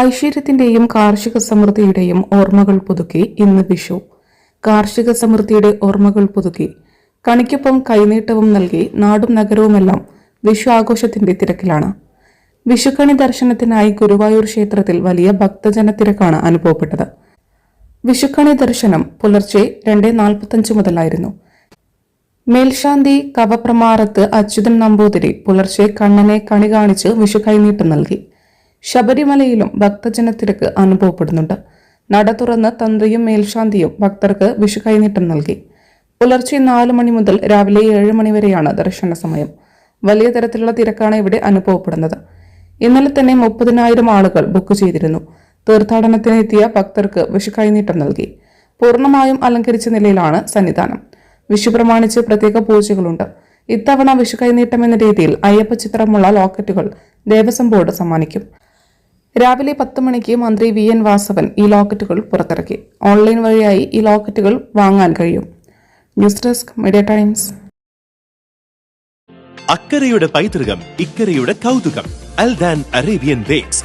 ഐശ്വര്യത്തിന്റെയും കാർഷിക സമൃദ്ധിയുടെയും ഓർമ്മകൾ പുതുക്കി ഇന്ന് വിഷു. കാർഷിക സമൃദ്ധിയുടെ ഓർമ്മകൾ പുതുക്കി. കണിക്കൊപ്പം കൈനീട്ടവും നൽകി നാടും നഗരവുമെല്ലാം വിഷു ആഘോഷത്തിന്റെ തിരക്കിലാണ്. വിഷുക്കണി ദർശനത്തിനായി ഗുരുവായൂർ ക്ഷേത്രത്തിൽ വലിയ ഭക്തജന തിരക്കാണ് അനുഭവപ്പെട്ടത്. വിഷുക്കണി ദർശനം പുലർച്ചെ രണ്ട് നാൽപ്പത്തഞ്ച് മുതലായിരുന്നു. മേൽശാന്തി കവപ്രമാറത്ത് അച്യുതൻ നമ്പൂതിരി പുലർച്ചെ കണ്ണനെ കണി കാണിച്ച് വിഷു കൈനീട്ടം നൽകി. ശബരിമലയിലും ഭക്തജനത്തിരക്ക് അനുഭവപ്പെടുന്നുണ്ട്. നട തുറന്ന് തന്ത്രിയും മേൽശാന്തിയും ഭക്തർക്ക് വിഷു കൈനീട്ടം നൽകി. പുലർച്ചെ നാല് മണി മുതൽ രാവിലെ ഏഴ് മണി വരെയാണ് ദർശന സമയം. വലിയ തരത്തിലുള്ള തിരക്കാണ് ഇവിടെ അനുഭവപ്പെടുന്നത്. ഇന്നലെ തന്നെ മുപ്പതിനായിരം ആളുകൾ ബുക്ക് ചെയ്തിരുന്നു. തീർത്ഥാടനത്തിനെത്തിയ ഭക്തർക്ക് വിഷു കൈനീട്ടം നൽകി. പൂർണമായും അലങ്കരിച്ച നിലയിലാണ് സന്നിധാനം. വിഷു പ്രമാണിച്ച് പ്രത്യേക പൂജകളുണ്ട്. ഇത്തവണ വിഷു കൈനീട്ടം എന്ന രീതിയിൽ അയ്യപ്പ ചിത്രമുള്ള ലോക്കറ്റുകൾ ദേവസ്വം ബോർഡ് സമ്മാനിക്കും. രാവിലെ പത്ത് മണിക്ക് മന്ത്രി വി എൻ വാസവൻ ഈ ലോക്കറ്റുകൾ പുറത്തിറക്കി. ഓൺലൈൻ വഴിയായി ഈ ലോക്കറ്റുകൾ വാങ്ങാൻ കഴിയും. News desk media times. അക്കരയുടെ പൈതൃകം ഇക്കരയുടെ കൗതുകം അൽദാൻ അറേബ്യൻ ബേക്സ്.